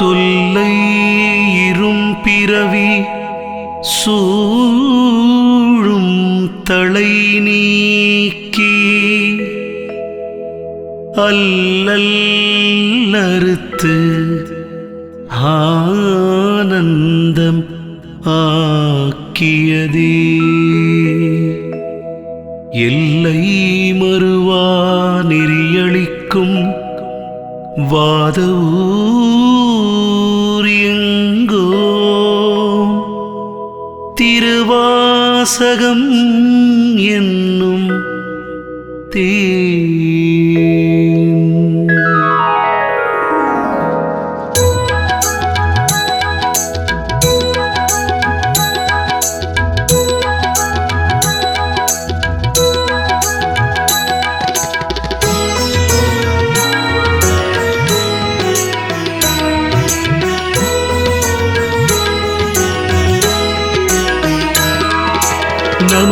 தொல்லை இரும் பிறவி சூழும் தலை நீக்கி அல்லல்லறுத்து ஆனந்தம் ஆக்கியதே. எல்லை மறுவா நெறியளிக்கும் வாத திருவாசகம்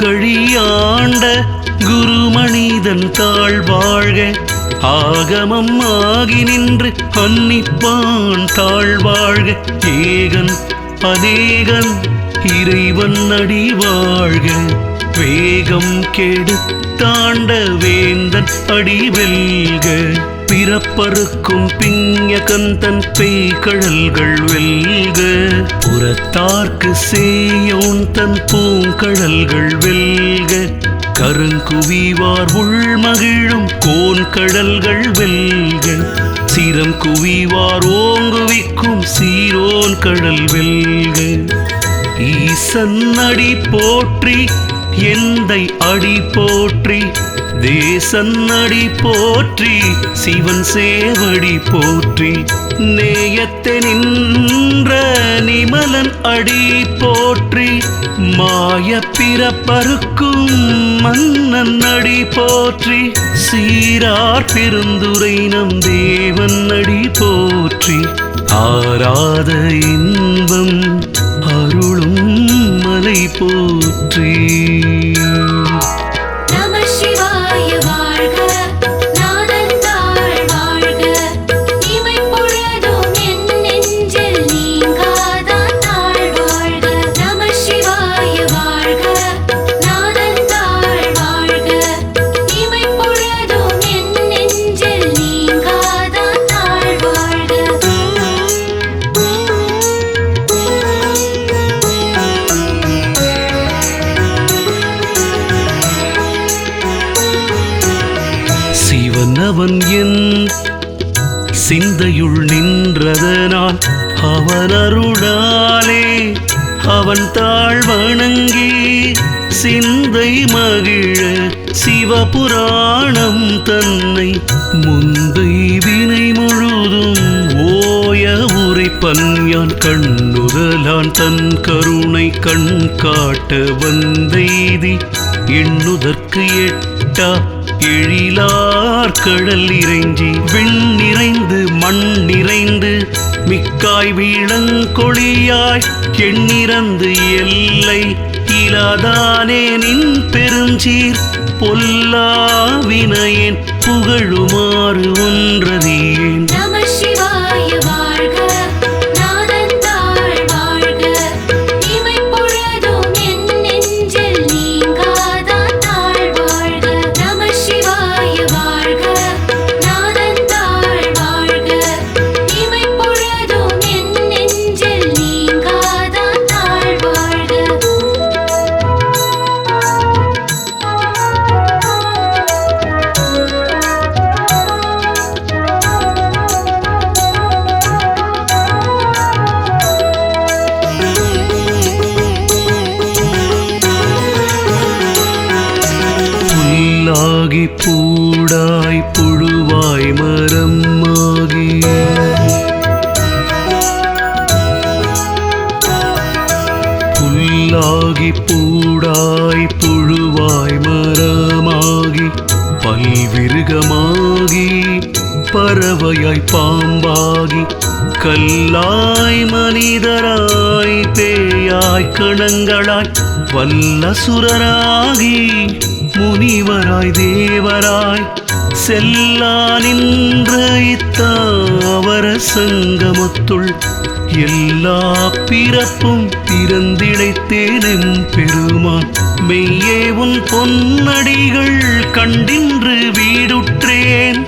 கழியாண்ட குருமனிதன் தாழ் வாழ்க ஆகமம் ஆகி நின்று அன்னிப்பான் தாழ் வாழ்க ஏகன் அதேகன் இறைவன் அடி வாழ்க வேகம் கெடுத்தாண்ட வேந்தன் அடி வெல்க பிறப்பருக்கும் பிஞகந்தன் பேய்கழல்கள் வெல்க. புறத்தார்க்கு சேயோன் தன் பூங்கழல்கள் வெல்க. கருங்குவிவார் உள்மகிழும் கோன் கடல்கள் வெல்க. சிரம் குவிவார் ஓங்குவிக்கும் சீரோன் கடல் வெல்க. ஈசன் அடி போற்றி எந்தை அடி போற்றி தேசன் அடி போற்றி சிவன் சேவடி போற்றி நேயத்தை நின்ற நிமலன் அடி போற்றி மாய பிறப்பருக்கும் மன்னன் அடி போற்றி சீரார் பெருந்துரை நம் தேவன் அடி போற்றி ஆராத இன்பம் அருளும் மலை போற்றி. சிவன் என் சிந்தையுள் நின்றதனால் அவன் அருளாலே அவன் தாழ் வணங்கி சிந்தை மகிழ சிவபுராணம் தன்னை முந்தை வினை முழுதும் ஓய உரைப்பன் யான் கண்ணுதலான் தன் கருணை கண் காட்ட வந்தெய்தி. எண்ணுதற்கு எட்டா எழிலார் கடல் இறைஞ்சி விண் நிறைந்து மண் நிறைந்து மிக்காய் வீழங்கொழியாய் எண்ணிறந்து எல்லை இலாதானே நின் பெருஞ்சீர் பொல்லாவினையேன் புகழுமாறு ஒன்றறியேன் நம சிவாயவா பூடாய் புழுவாய் மரமாகி புல்லாகி பூடாய் புழுவாய் மரமாகி பல்விருகமாகி பறவையாய் பாம்பாகி கல்லாய் மனிதராய் பேயாய் கணங்களாய் வல்லசுரராகி. முனிவராய் தேவராய் செல்லா நின்ற இத்தாவர சங்கமத்துள் எல்லா பிறப்பும் பிறந்திழைத்தேனும் பெருமான். மெய்யே உன் பொன்னடிகள் கண்டின்று வீடுற்றேன்.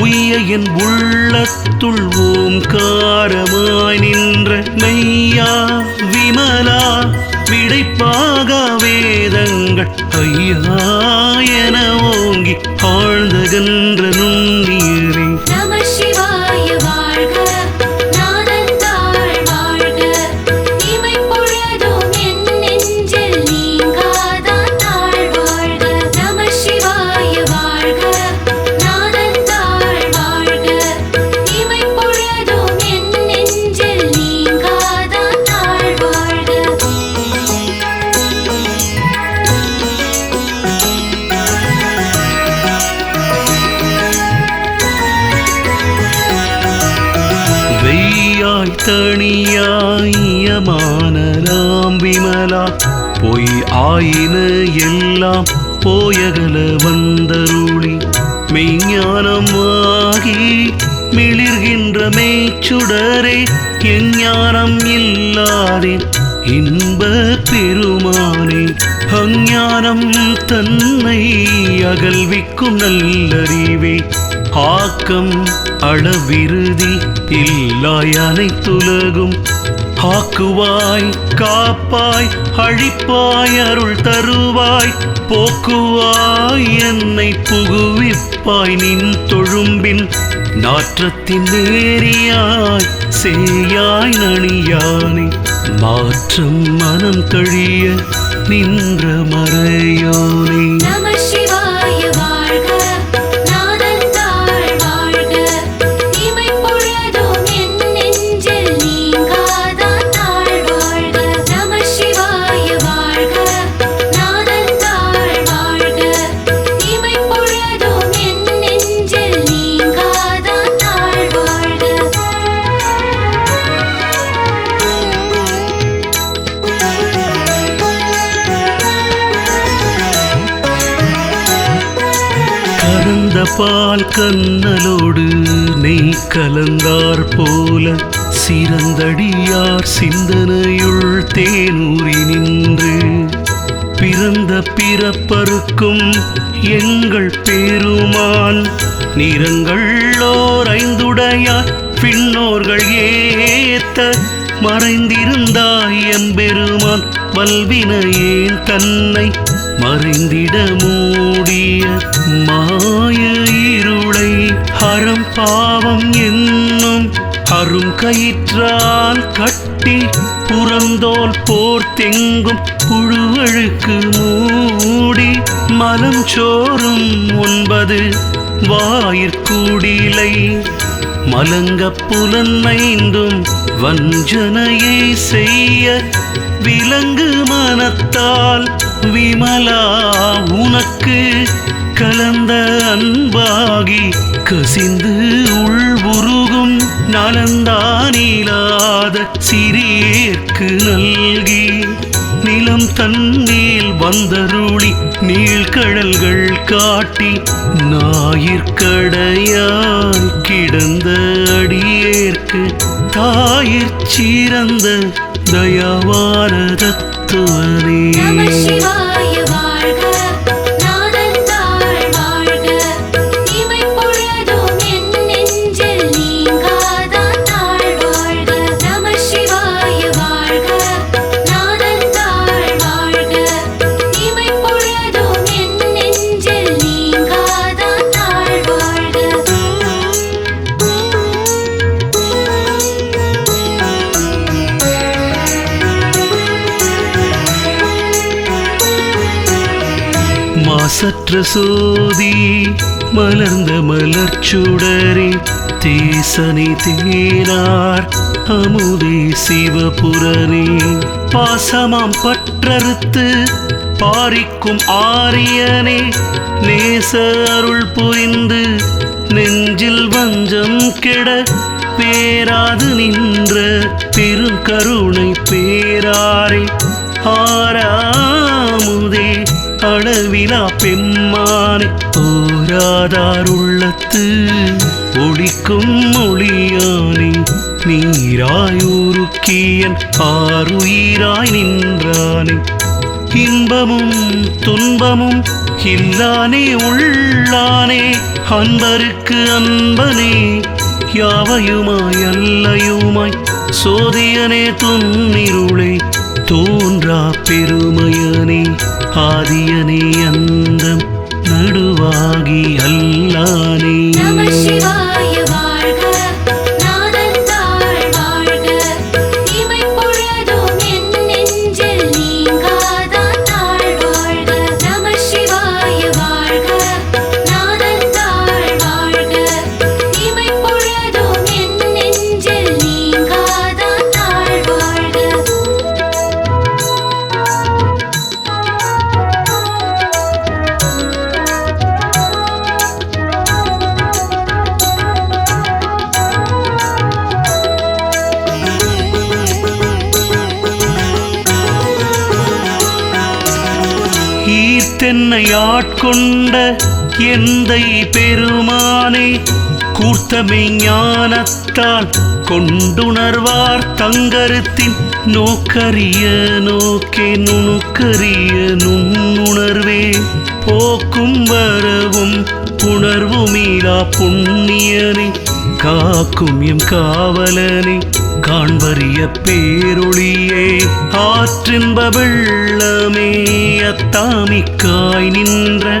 உய்ய என் உள்ளத்துள் ஓம்காரமாய் நின்ற மெய்யா விமலா விடைப்பா ஓங்கி ஆழ்ந்தகன்ற ஆயின எல்லாம் போயகல வந்தருளி மெய்ஞானமாகி மிளிர்கின்ற மெய்ச்சுடரே எஞ்ஞானம் இல்லாதே இன்ப பெருமானே அஞ்ஞானம் தன்னை அகல்விக்கும் நல்லறிவே ஆக்கம் அளவிருதி இல்லாய் அனைத்துலகும் ஆக்குவாய் காப்பாய் அழிப்பாய் அருள் தருவாய் போக்குவாய் என்னை புகுவிப்பாய் நின் தொழும்பின் நாற்றத்தின் நேரியாய் சேயாய் நணியானை மாற்றம் மனம் கழிய நின்ற மறையானை. கறந்த பால் கண்ணலோடு நெய் கலந்தார் போல சிறந்தடியார் சிந்தனையுள் தேனூறி நின்று பிறந்த பிறப்பருக்கும் எங்கள் பெருமான் நிறங்கள் ஐந்துடையார் பின்னோர்கள் ஏத்த மறைந்திருந்தாய் எம்பெருமான் வல்வினையேன் தன்னை மறைந்திட மூடிய மாய இருளை அறம் பாவம் என்னும் அரும் கயிற்றால் கட்டி புறந்தோல் போர்த்தெங்கும் புழுவழுக்கு மூடி மலம் சோறும் ஒன்பது வாயிற்கூடிலை. மலங்க புலன்மைந்தும் வஞ்சனையை செய்ய விலங்கு மனத்தால் விமலா உனக்கு கலந்த அன்பாகி கசிந்து உள்வுருகும் நலந்தானிலாத சிறியேற்கு நல்கி. நிலம் தன்மேல் வந்தருளி நீழ்கடல்கள் காட்டி ஞாயிற்கடையாய் கிடந்த அடியேற்கு தாயிற் சிறந்த தயவான தத்துவனே மாசற்ற சோதி மலர்ந்த மலர்ச்சுடரே தேசனை தேனார் அமுதே சிவபுரனே பாசமாம் பற்றறுத்து பாரிக்கும் ஆரியனே நேச அருள் புரிந்து நெஞ்சில் வஞ்சம் கெட பேராது நின்ற பெருங்கருணை பேராரே. ஆராமுதே அளவிலா பெம்மானே போராதார் உள்ளத்து ஒழிக்கும் மொழியானே நீராயுருக்கியன் ஆறுயிராய் நின்றானே. இன்பமும் துன்பமும் இல்லானே உள்ளானே அன்பருக்கு அன்பனே யாவையுமாய் அல்லையுமாய் சோதியனே துன்னிருளே தோன்றா பெருமையனே ஆதியனே அந்தம் நடுவாகி அல்லானே. ஆட்கொண்ட எந்தை பெருமானே கூர்த்தமை ஞானத்தால் கொண்டுணர்வார் தங்கருத்தின் நோக்கரிய நோக்கே நுணுக்கரிய நுண்ணுணர்வே. போக்கும் வரவும் புணர்வுமீளா புண்ணியனை காக்கும் எம் காவலனை காண்பறிய பேரொளியே ஆற்றின்ப வெள்ளமே அத்தாமிக்காய் நின்ற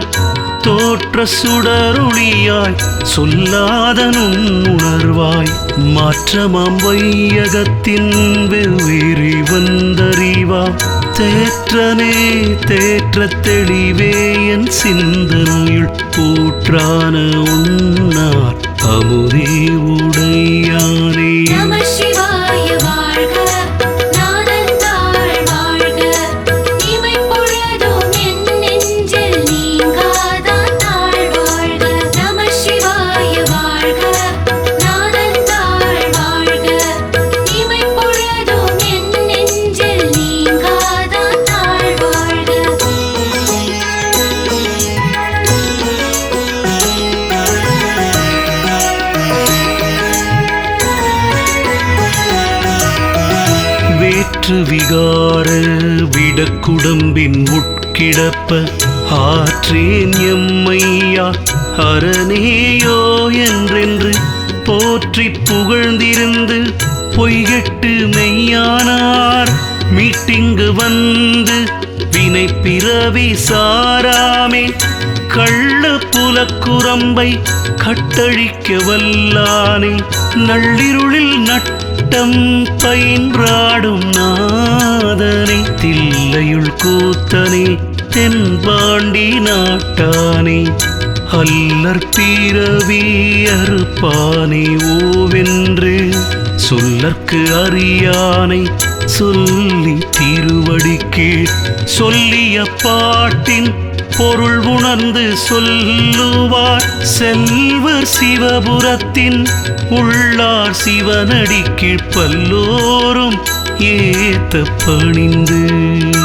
தோற்ற சுடரொளியாய் சொல்லாதனும் உணர்வாய் மாற்றமாம் வையகத்தின் வெவ்வேறு வந்தறிவா. தேற்றனே தேற்ற தெளிவே என் சிந்தனையுள் ஊற்றான உன்னார் அமுதே உடையா. ஆற்று விகார விடக்குடம்பின் உட்கிடப்ப ஆற்றேன் எம்மையா அரணேயோ என்றென்று போற்றி புகழ்ந்திருந்து பொய்கெட்டு மெய்யானார். மீட்டிங்கு வந்து வினை பிறவி சாராமே கள்ள புலக்குரம்பை கட்டழிக்க வல்லானே நள்ளிருளில் கூட்டம் பயின்றாடும் நாதனை தில்லையுள் கூத்தனை தென்பாண்டி நாட்டானே அல்லற் பிறவி அறுப்பானே ஓவென்று சொல்லற்கு அறியானை சொல்லி திருவடிக்கு சொல்லிய பாட்டின் பொருள் உணர்ந்து சொல்லுவார். செல்வர் சிவபுரத்தின் உள்ளார் சிவனடிக்கு பல்லோரும் ஏத்த பணிந்து.